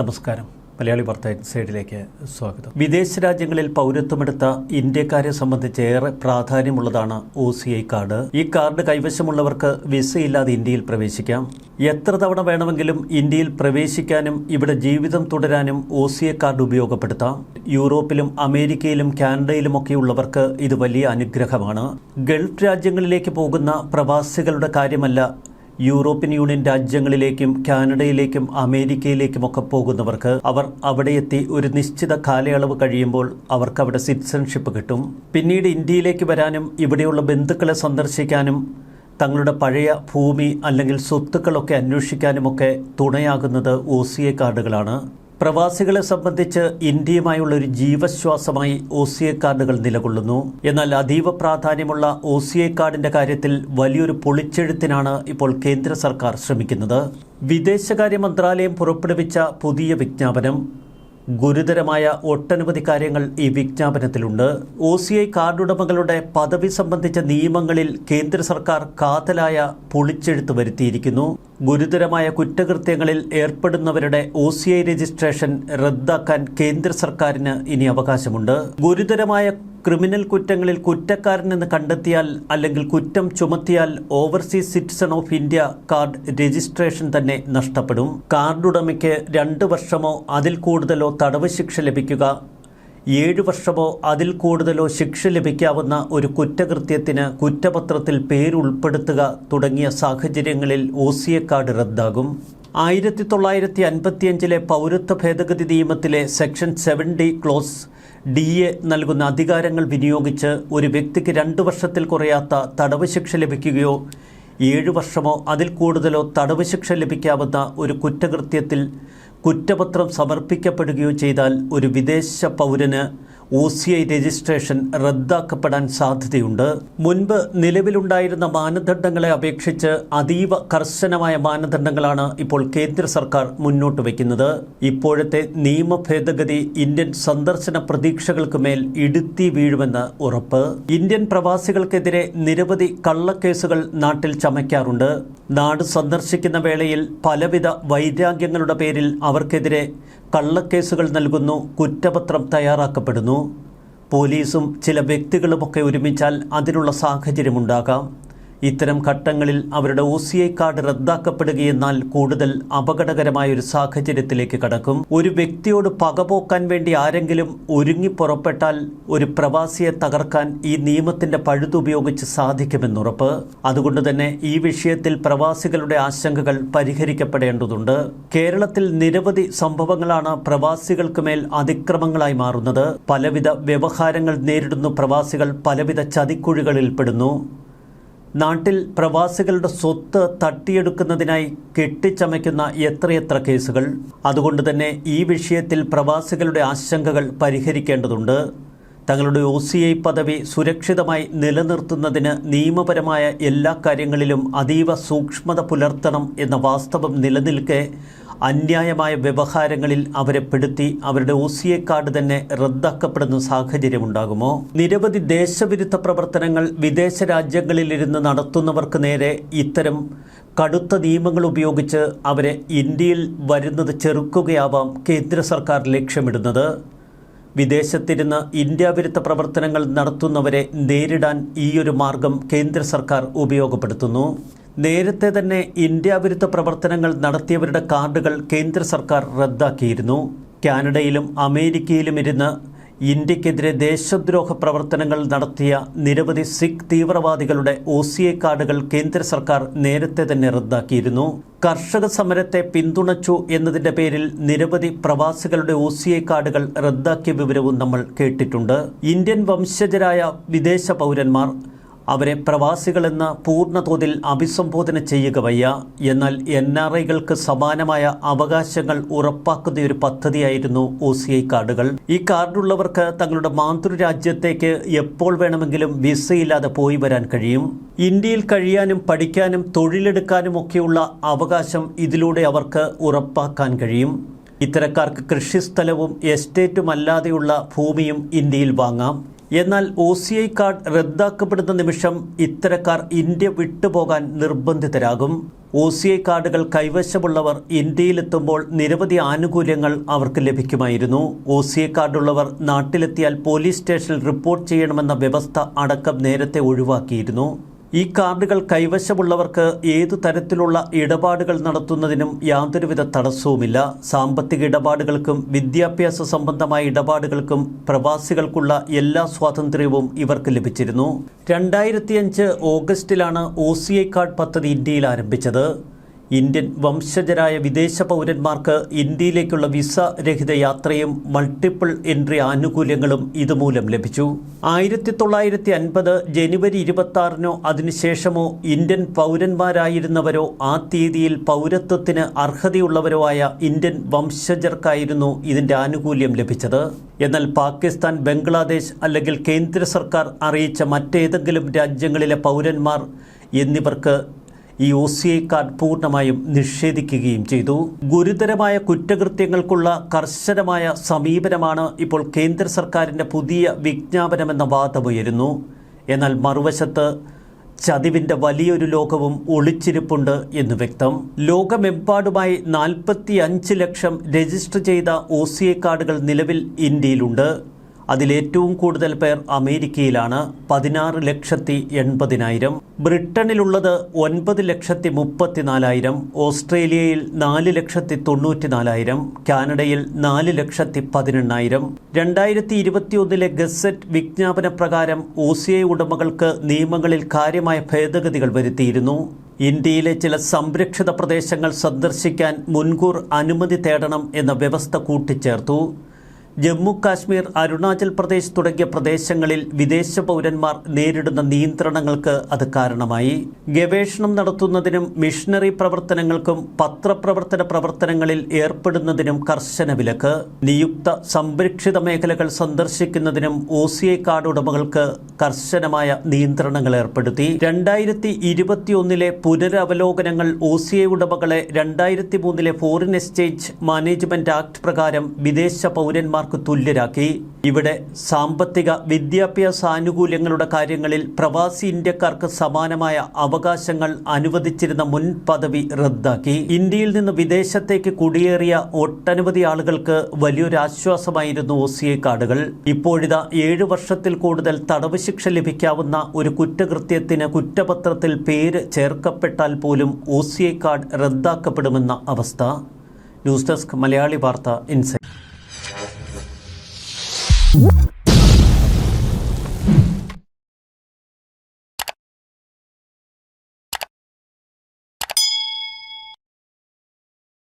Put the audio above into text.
നമസ്കാരം. മലയാളി വാർത്ത സൈഡിലേക്ക് സ്വാഗതം. വിദേശ രാജ്യങ്ങളിൽ പൗരത്വമെടുത്ത ഇന്ത്യക്കാരെ സംബന്ധിച്ച് ഏറെ പ്രാധാന്യമുള്ളതാണ് ഒ സി ഐ കാർഡ്. ഈ കാർഡ് കൈവശമുള്ളവർക്ക് വിസയില്ലാതെ ഇന്ത്യയിൽ പ്രവേശിക്കാം. എത്ര തവണ വേണമെങ്കിലും ഇന്ത്യയിൽ പ്രവേശിക്കാനും ഇവിടെ ജീവിതം തുടരാനും ഒ സി ഐ കാർഡ് ഉപയോഗപ്പെടുത്താം. യൂറോപ്പിലും അമേരിക്കയിലും കാനഡയിലുമൊക്കെയുള്ളവർക്ക് ഇത് വലിയ അനുഗ്രഹമാണ്. ഗൾഫ് രാജ്യങ്ങളിലേക്ക് പോകുന്ന പ്രവാസികളുടെ കാര്യമല്ല യൂറോപ്യൻ യൂണിയൻ രാജ്യങ്ങളിലേക്കും കാനഡയിലേക്കും അമേരിക്കയിലേക്കും ഒക്കെ പോകുന്നവർക്ക് അവർ അവിടെ എത്തി ഒരു നിശ്ചിത കാലയളവ് കഴിയുമ്പോൾ അവർക്ക് അവിടെ സിറ്റിസൺഷിപ്പ് കിട്ടും. പിന്നീട് ഇന്ത്യയിലേക്ക് വരാനും ഇവിടെയുള്ള ബന്ധുക്കളെ സന്ദർശിക്കാനും തങ്ങളുടെ പഴയ ഭൂമി അല്ലെങ്കിൽ സ്വത്തുക്കളൊക്കെ അന്വേഷിക്കാനുമൊക്കെ തുണയാകുന്നത് ഒ സി എ കാർഡുകളാണ്. പ്രവാസികളെ സംബന്ധിച്ച് ഇന്ത്യയുമായുള്ള ഒരു ജീവശ്വാസമായി ഒ സി എ കാർഡുകൾ നിലകൊള്ളുന്നു. എന്നാൽ അതീവ പ്രാധാന്യമുള്ള ഒ സി എ കാർഡിന്റെ കാര്യത്തിൽ വലിയൊരു പൊളിച്ചെഴുത്തിനാണ് ഇപ്പോൾ കേന്ദ്ര സർക്കാർ ശ്രമിക്കുന്നത്. വിദേശകാര്യ മന്ത്രാലയം പുറപ്പെടുവിച്ച പുതിയ വിജ്ഞാപനം ഗുരുതരമായ ഒട്ടനവധി കാര്യങ്ങൾ ഈ വിജ്ഞാപനത്തിലുണ്ട്. ഒ സി ഐ കാർഡുടമകളുടെ പദവി സംബന്ധിച്ച നിയമങ്ങളിൽ കേന്ദ്ര സർക്കാർ കാതലായ പൊളിച്ചെഴുത്ത് വരുത്തിയിരിക്കുന്നു. ഗുരുതരമായ കുറ്റകൃത്യങ്ങളിൽ ഏർപ്പെടുന്നവരുടെ ഒ സി ഐ രജിസ്ട്രേഷൻ റദ്ദാക്കാൻ കേന്ദ്ര സർക്കാരിന് ഇനി അവകാശമുണ്ട്. ഗുരുതരമായ ക്രിമിനൽ കുറ്റങ്ങളിൽ കുറ്റക്കാരനെന്ന് കണ്ടെത്തിയാൽ അല്ലെങ്കിൽ കുറ്റം ചുമത്തിയാൽ overseas citizen of India card registration തന്നെ നഷ്ടപ്പെടും. കാർഡുടമയ്ക്ക് രണ്ട് വർഷമോ അതിൽ കൂടുതലോ തടവ് ശിക്ഷ ലഭിക്കുക. ഏഴ് വർഷമോ അതിൽ കൂടുതലോ ശിക്ഷ ലഭിക്കാവുന്ന ഒരു കുറ്റകൃത്യത്തിന് കുറ്റപത്രത്തിൽ പേരുൾപ്പെടുത്തുക തുടങ്ങിയ സാഹചര്യങ്ങളിൽ ഒ കാർഡ് റദ്ദാകും. ആയിരത്തി തൊള്ളായിരത്തി അൻപത്തിയഞ്ചിലെ പൗരത്വ ഭേദഗതി നിയമത്തിലെ section seven D clause D A നൽകുന്ന അധികാരങ്ങൾ വിനിയോഗിച്ച് ഒരു വ്യക്തിക്ക് രണ്ട് വർഷത്തിൽ കുറയാത്ത തടവ് ശിക്ഷ ലഭിക്കുകയോ ഏഴ് വർഷമോ അതിൽ കൂടുതലോ തടവ് ശിക്ഷ ലഭിക്കാവുന്ന ഒരു കുറ്റകൃത്യത്തിൽ കുറ്റപത്രം സമർപ്പിക്കപ്പെടുകയോ ചെയ്താൽ ഒരു വിദേശ പൗരന് ഒ സി ഐ രജിസ്ട്രേഷൻ റദ്ദാക്കപ്പെടാൻ സാധ്യതയുണ്ട്. മുൻപ് നിലവിലുണ്ടായിരുന്ന മാനദണ്ഡങ്ങളെ അപേക്ഷിച്ച് അതീവ കർശനമായ മാനദണ്ഡങ്ങളാണ് ഇപ്പോൾ കേന്ദ്ര സർക്കാർ മുന്നോട്ട് വയ്ക്കുന്നത്. ഇപ്പോഴത്തെ നിയമ ഭേദഗതി ഇന്ത്യൻ സന്ദർശന പ്രതീക്ഷകൾക്ക് മേൽ ഇടുത്തി വീഴുമെന്ന് ഉറപ്പ്. ഇന്ത്യൻ പ്രവാസികൾക്കെതിരെ നിരവധി കള്ളക്കേസുകൾ നാട്ടിൽ ചമയ്ക്കാറുണ്ട്. നാട് സന്ദർശിക്കുന്ന വേളയിൽ പലവിധ വൈരാഗ്യങ്ങളുടെ പേരിൽ അവർക്കെതിരെ കള്ളക്കേസുകൾ നൽകുന്നു കുറ്റപത്രം തയ്യാറാക്കപ്പെടുന്നു. പോലീസും ചില വ്യക്തികളുമൊക്കെ ഒരുമിച്ചാൽ അതിനുള്ള സാഹചര്യമുണ്ടാകാം. ഇത്തരം ഘട്ടങ്ങളിൽ അവരുടെ ഒ സി ഐ കാർഡ് റദ്ദാക്കപ്പെടുകയെന്നാൽ കൂടുതൽ അപകടകരമായ ഒരു സാഹചര്യത്തിലേക്ക് കടക്കും. ഒരു വ്യക്തിയോട് പകപോക്കാൻ വേണ്ടി ആരെങ്കിലും ഒരുങ്ങി പുറപ്പെട്ടാൽ ഒരു പ്രവാസിയെ തകർക്കാൻ ഈ നിയമത്തിന്റെ പഴുതുപയോഗിച്ച് സാധിക്കുമെന്നുറപ്പ് അതുകൊണ്ട് തന്നെ ഈ വിഷയത്തിൽ പ്രവാസികളുടെ ആശങ്കകൾ പരിഹരിക്കപ്പെടേണ്ടതുണ്ട്. കേരളത്തിൽ നിരവധി സംഭവങ്ങളാണ് പ്രവാസികൾക്ക് മേൽ അതിക്രമങ്ങളായി മാറുന്നത്. പലവിധ വ്യവഹാരങ്ങൾ നേരിടുന്നു പ്രവാസികൾ പലവിധ ചതിക്കുഴികളിൽപ്പെടുന്നു. നാട്ടിൽ പ്രവാസികളുടെ സ്വത്ത് തട്ടിയെടുക്കുന്നതിനായി കെട്ടിച്ചമയ്ക്കുന്ന എത്രയെത്ര കേസുകൾ? അതുകൊണ്ട് തന്നെ ഈ വിഷയത്തിൽ പ്രവാസികളുടെ ആശങ്കകൾ പരിഹരിക്കേണ്ടതുണ്ട്. തങ്ങളുടെ ഒ സി ഐ പദവി സുരക്ഷിതമായി നിലനിർത്തുന്നതിന് നിയമപരമായ എല്ലാ കാര്യങ്ങളിലും അതീവ സൂക്ഷ്മത പുലർത്തണം എന്ന വാസ്തവം നിലനിൽക്കെ അന്യായമായ വ്യവഹാരങ്ങളിൽ അവരെ പെടുത്തി അവരുടെ ഒ സി എ കാർഡ് തന്നെ റദ്ദാക്കപ്പെടുന്ന സാഹചര്യമുണ്ടാകുമോ? നിരവധി ദേശവിരുദ്ധ പ്രവർത്തനങ്ങൾ വിദേശ രാജ്യങ്ങളിലിരുന്ന് നടത്തുന്നവർക്ക് നേരെ ഇത്തരം കടുത്ത നിയമങ്ങൾ ഉപയോഗിച്ച് അവരെ ഇന്ത്യയിൽ വരുന്നത് ചെറുക്കുകയാവാം കേന്ദ്ര സർക്കാർ ലക്ഷ്യമിടുന്നത്. വിദേശത്തിരുന്ന് ഇന്ത്യാവിരുദ്ധ പ്രവർത്തനങ്ങൾ നടത്തുന്നവരെ നേരിടാൻ ഈയൊരു മാർഗം കേന്ദ്ര സർക്കാർ ഉപയോഗപ്പെടുത്തുന്നു. നേരത്തെ തന്നെ ഇന്ത്യ വിരുദ്ധ പ്രവർത്തനങ്ങൾ നടത്തിയവരുടെ കാർഡുകൾ കേന്ദ്ര സർക്കാർ റദ്ദാക്കിയിരുന്നു. കാനഡയിലും അമേരിക്കയിലും ഇരുന്ന് ഇന്ത്യക്കെതിരെ ദേശദ്രോഹ പ്രവർത്തനങ്ങൾ നടത്തിയ നിരവധി സിഖ് തീവ്രവാദികളുടെ ഒ സി എ കാർഡുകൾ കേന്ദ്ര സർക്കാർ നേരത്തെ തന്നെ റദ്ദാക്കിയിരുന്നു. കർഷക സമരത്തെ പിന്തുണച്ചു എന്നതിന്റെ പേരിൽ നിരവധി പ്രവാസികളുടെ ഒ സി എ കാർഡുകൾ റദ്ദാക്കിയ വിവരവും നമ്മൾ കേട്ടിട്ടുണ്ട്. ഇന്ത്യൻ വംശജരായ വിദേശ പൗരന്മാർ അവരെ പ്രവാസികളെന്ന് പൂർണതോതിൽ അഭിസംബോധന ചെയ്യുക വയ്യ. എന്നാൽ എൻ ആർ ഐകൾക്ക് സമാനമായ അവകാശങ്ങൾ ഉറപ്പാക്കുന്ന ഒരു പദ്ധതിയായിരുന്നു ഒ സി ഐ കാർഡുകൾ. ഈ കാർഡുള്ളവർക്ക് തങ്ങളുടെ മാതൃരാജ്യത്തേക്ക് എപ്പോൾ വേണമെങ്കിലും വിസയില്ലാതെ പോയി വരാൻ കഴിയും. ഇന്ത്യയിൽ കഴിയാനും പഠിക്കാനും തൊഴിലെടുക്കാനും ഒക്കെയുള്ള അവകാശം ഇതിലൂടെ അവർക്ക് ഉറപ്പാക്കാൻ കഴിയും. ഇത്തരക്കാർക്ക് കൃഷിസ്ഥലവും എസ്റ്റേറ്റും അല്ലാതെയുള്ള ഭൂമിയും ഇന്ത്യയിൽ വാങ്ങാം. എന്നാൽ ഒ സി ഐ കാർഡ് റദ്ദാക്കപ്പെടുന്ന നിമിഷം ഇത്തരക്കാർ ഇന്ത്യ വിട്ടുപോകാൻ നിർബന്ധിതരാകും. ഒ സി ഐ കാർഡുകൾ കൈവശമുള്ളവർ ഇന്ത്യയിലെത്തുമ്പോൾ നിരവധി ആനുകൂല്യങ്ങൾ അവർക്ക് ലഭിക്കുമായിരുന്നു. ഒ സി ഐ കാർഡുള്ളവർ നാട്ടിലെത്തിയാൽ പോലീസ് സ്റ്റേഷനിൽ റിപ്പോർട്ട് ചെയ്യണമെന്ന വ്യവസ്ഥ അടക്കം നേരത്തെ ഒഴിവാക്കിയിരുന്നു. ഈ കാർഡുകൾ കൈവശമുള്ളവർക്ക് ഏതു തരത്തിലുള്ള ഇടപാടുകൾ നടത്തുന്നതിനും യാതൊരുവിധ തടസ്സവുമില്ല. സാമ്പത്തിക ഇടപാടുകൾക്കും വിദ്യാഭ്യാസ സംബന്ധമായ ഇടപാടുകൾക്കും പ്രവാസികൾക്കുള്ള എല്ലാ സ്വാതന്ത്ര്യവും ഇവർക്ക് ലഭിച്ചിരുന്നു. രണ്ടായിരത്തിയഞ്ച് ഓഗസ്റ്റിലാണ് ഒ സി ഐ കാർഡ് പദ്ധതി ഇന്ത്യയിൽ ആരംഭിച്ചത്. ഇന്ത്യൻ വംശജരായ വിദേശ പൗരന്മാർക്ക് ഇന്ത്യയിലേക്കുള്ള വിസ രഹിത യാത്രയും മൾട്ടിപ്പിൾ എൻട്രി ആനുകൂല്യങ്ങളും ഇതുമൂലം ലഭിച്ചു. ആയിരത്തി തൊള്ളായിരത്തി അൻപത് ജനുവരി ഇരുപത്തി ആറിനോ അതിനുശേഷമോ ഇന്ത്യൻ പൗരന്മാരായിരുന്നവരോ ആ തീയതിയിൽ പൗരത്വത്തിന് അർഹതയുള്ളവരോ ആയ ഇന്ത്യൻ വംശജർക്കായിരുന്നു ഇതിന്റെ ആനുകൂല്യം ലഭിച്ചത്. എന്നാൽ പാകിസ്ഥാൻ ബംഗ്ലാദേശ് അല്ലെങ്കിൽ കേന്ദ്ര സർക്കാർ അറിയിച്ച മറ്റേതെങ്കിലും രാജ്യങ്ങളിലെ പൗരന്മാർ എന്നിവർക്ക് ഈ ഒ സി ഐ കാർഡ് പൂർണമായും നിഷേധിക്കുകയും ചെയ്തു. ഗുരുതരമായ കുറ്റകൃത്യങ്ങൾക്കുള്ള കർശനമായ സമീപനമാണ് ഇപ്പോൾ കേന്ദ്ര സർക്കാരിന്റെ പുതിയ വിജ്ഞാപനമെന്ന വാദമുയരുന്നു. എന്നാൽ മറുവശത്ത് ചതിവിന്റെ വലിയൊരു ലോകവും ഒളിച്ചിരിപ്പുണ്ട് എന്ന് വ്യക്തം. ലോകമെമ്പാടുമായി നാൽപ്പത്തി അഞ്ച് ലക്ഷം രജിസ്റ്റർ ചെയ്ത ഒ സി ഐ കാർഡുകൾ നിലവിൽ ഇന്ത്യയിലുണ്ട്. അതിലേറ്റവും കൂടുതൽ പേർ അമേരിക്കയിലാണ്. പതിനാറ് ലക്ഷത്തി എൺപതിനായിരം. ബ്രിട്ടനിലുള്ളത് ഒൻപത് ലക്ഷത്തി മുപ്പത്തിനാലായിരം. ഓസ്ട്രേലിയയിൽ നാല് ലക്ഷത്തി തൊണ്ണൂറ്റിനാലായിരം. കാനഡയിൽ നാല് ലക്ഷത്തി പതിനെണ്ണായിരം. രണ്ടായിരത്തി ഇരുപത്തിയൊന്നിലെ ഗസറ്റ് വിജ്ഞാപന പ്രകാരം ഒ സി ഐ ഉടമകൾക്ക് നിയമങ്ങളിൽ കാര്യമായ ഭേദഗതികൾ വരുത്തിയിരുന്നു. ഇന്ത്യയിലെ ചില സംരക്ഷിത പ്രദേശങ്ങൾ സന്ദർശിക്കാൻ മുൻകൂർ അനുമതി തേടണം എന്ന വ്യവസ്ഥ കൂട്ടിച്ചേർത്തു. ജമ്മു കാശ്മീർ അരുണാചൽ പ്രദേശ് തുടങ്ങിയ പ്രദേശങ്ങളിൽ വിദേശ പൗരന്മാർ നേരിടുന്ന നിയന്ത്രണങ്ങൾക്ക് അത് കാരണമായി. ഗവേഷണം നടത്തുന്നതിനും മിഷണറി പ്രവർത്തനങ്ങൾക്കും പത്രപ്രവർത്തന പ്രവർത്തനങ്ങളിൽ ഏർപ്പെടുന്നതിനും കർശന വിലക്ക്. നിയുക്ത സംരക്ഷിത മേഖലകൾ സന്ദർശിക്കുന്നതിനും ഒ സി ഐ കാർഡ് ഉടമകൾക്ക് കർശനമായ നിയന്ത്രണങ്ങൾ ഏർപ്പെടുത്തി. രണ്ടായിരത്തി ഇരുപത്തിയൊന്നിലെ പുനരവലോകനങ്ങൾ ഒ സി ഐ ഉടമകളെ രണ്ടായിരത്തി മൂന്നിലെ ഫോറിൻ എക്സ്ചേഞ്ച് മാനേജ്മെന്റ് ആക്ട് പ്രകാരം വിദേശ പൗരന്മാർ പൗരന്മാർക്ക് തുല്യരാക്കി. ഇവിടെ സാമ്പത്തിക വിദ്യാഭ്യാസ ആനുകൂല്യങ്ങളുടെ കാര്യങ്ങളിൽ പ്രവാസി ഇന്ത്യക്കാർക്ക് സമാനമായ അവകാശങ്ങൾ അനുവദിച്ചിരുന്ന മുൻ പദവി റദ്ദാക്കി. ഇന്ത്യയിൽ നിന്ന് വിദേശത്തേക്ക് കുടിയേറിയ ഒട്ടനവധി ആളുകൾക്ക് വലിയൊരാശ്വാസമായിരുന്നു ഒ സി ഐ കാർഡുകൾ. ഇപ്പോഴിതാ ഏഴ് വർഷത്തിൽ കൂടുതൽ തടവ് ശിക്ഷ ലഭിക്കാവുന്ന ഒരു കുറ്റകൃത്യത്തിന് കുറ്റപത്രത്തിൽ പേര് ചേർക്കപ്പെട്ടാൽ പോലും ഒ സി ഐ കാർഡ് റദ്ദാക്കപ്പെടുമെന്ന അവസ്ഥ. ന്യൂസ് ഡെസ്ക് മലയാളി വാർത്ത ഇൻസൈറ്റ്